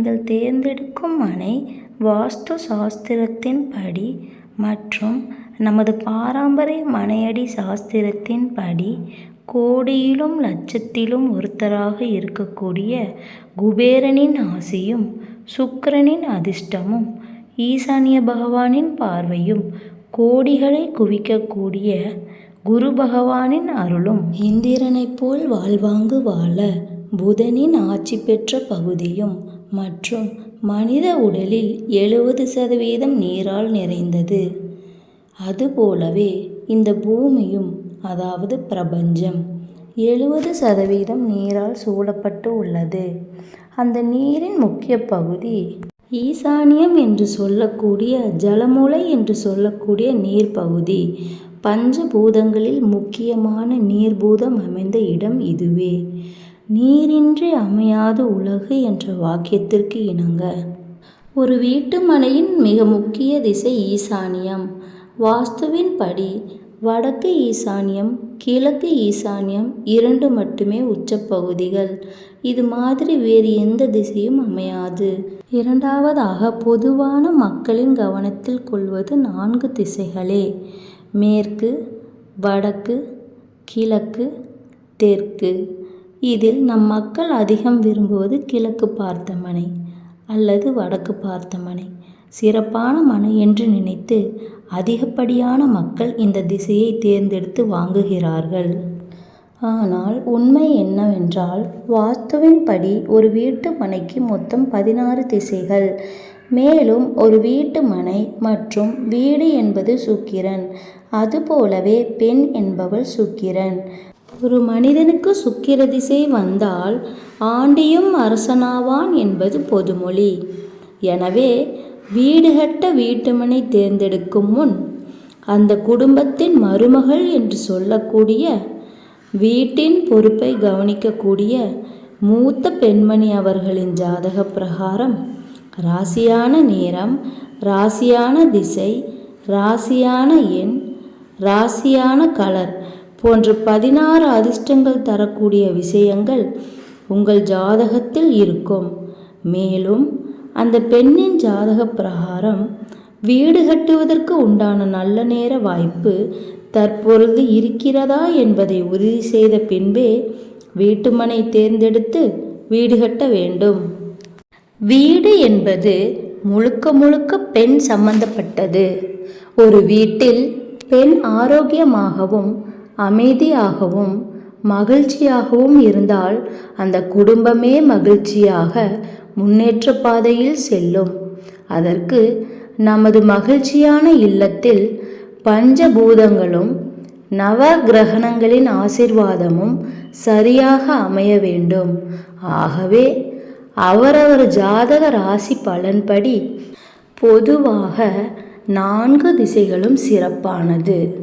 நீங்கள் தேர்ந்தெடுக்கும் மனை வாஸ்து சாஸ்திரத்தின்படி மற்றும் நமது பாரம்பரிய மனையடி சாஸ்திரத்தின்படி கோடியிலும் லட்சத்திலும் ஒருத்தராக இருக்கக்கூடிய குபேரனின் ஆசியும் சுக்கிரனின் அதிர்ஷ்டமும் ஈசானிய பகவானின் பார்வையும் கோடிகளை குவிக்கக்கூடிய குரு பகவானின் அருளும் இந்திரனைப் போல் வாழ்வாங்கு வாழ புதனின் ஆட்சி பெற்ற பகுதியும் மற்றும் மனித உடலில் எழுபது சதவீதம் நீரால் நிறைந்தது. அதுபோலவே இந்த பூமியும் அதாவது பிரபஞ்சம் எழுபது சதவீதம் நீரால் சூழப்பட்டு உள்ளது. அந்த நீரின் முக்கிய பகுதி ஈசானியம் என்று சொல்லக்கூடிய ஜலமூலை என்று சொல்லக்கூடிய நீர் பகுதி பஞ்சபூதங்களில் முக்கியமான நீர்பூதம் அமைந்த இடம் இதுவே. நீரின்றி அமையாது உலகு என்ற வாக்கியத்திற்கு இணங்க. ஒரு வீட்டு மனையின் மிக முக்கிய திசை ஈசானியம். வாஸ்துவின் படி வடக்கு ஈசானியம் கிழக்கு ஈசானியம் இரண்டு மட்டுமே உச்சப்பகுதிகள் இது மாதிரி வேறு எந்த திசையும் அமையாது. இரண்டாவதாக பொதுவான மக்களின் கவனத்தில் கொள்வது நான்கு திசைகளே. மேற்கு வடக்கு கிழக்கு தெற்கு. இதில் நம் மக்கள் அதிகம் விரும்புவது கிழக்கு பார்த்த மனை அல்லது வடக்கு பார்த்த மனை சிறப்பான மனை என்று நினைத்து அதிகப்படியான மக்கள் இந்த திசையை தேர்ந்தெடுத்து வாங்குகிறார்கள். ஆனால் உண்மை என்னவென்றால் வாஸ்துவின்படி ஒரு வீட்டு மனைக்கு மொத்தம் பதினாறு திசைகள் மேலும் ஒரு வீட்டு மனை மற்றும் வீடு என்பது சுக்கிரன். அதுபோலவே பெண் என்பவள் சுக்கிரன். ஒரு மனிதனுக்கு சுக்கிர திசை வந்தால் ஆண்டியும் அரசனாவான் என்பது பொதுமொழி. எனவே வீடு கட்ட வீட்டுமனை தேர்ந்தெடுக்கும் முன் அந்த குடும்பத்தின் மருமகள் என்று சொல்லக்கூடிய வீட்டின் பொறுப்பை கவனிக்கக்கூடிய மூத்த பெண்மணி அவர்களின் ஜாதக பிரகாரம் ராசியான நேரம் ராசியான திசை ராசியான எண் ராசியான கலர் போன்ற பதினாறு அதிர்ஷ்டங்கள் தரக்கூடிய விஷயங்கள் உங்கள் ஜாதகத்தில் இருக்கும். மேலும் அந்த பெண்ணின் ஜாதக பிரகாரம் வீடு கட்டுவதற்கு உண்டான நல்ல நேர வாய்ப்பு தற்பொழுது இருக்கிறதா என்பதை உறுதி செய்த பின்பே வீட்டுமனை தேர்ந்தெடுத்து வீடு கட்ட வேண்டும். வீடு என்பது முழுக்க முழுக்க பெண் சம்பந்தப்பட்டது. ஒரு வீட்டில் பெண் ஆரோக்கியமாகவும் அமைதியாகவும் மகிழ்ச்சியாகவும் இருந்தால் அந்த குடும்பமே மகிழ்ச்சியாக முன்னேற்ற பாதையில் செல்லும். அதற்கு நமது மகிழ்ச்சியான இல்லத்தில் பஞ்சபூதங்களும் நவ கிரகணங்களின் ஆசிர்வாதமும் சரியாக அமைய வேண்டும். ஆகவே அவரவர் ஜாதக ராசி பலன்படி பொதுவாக நான்கு திசைகளும் சிறப்பானது.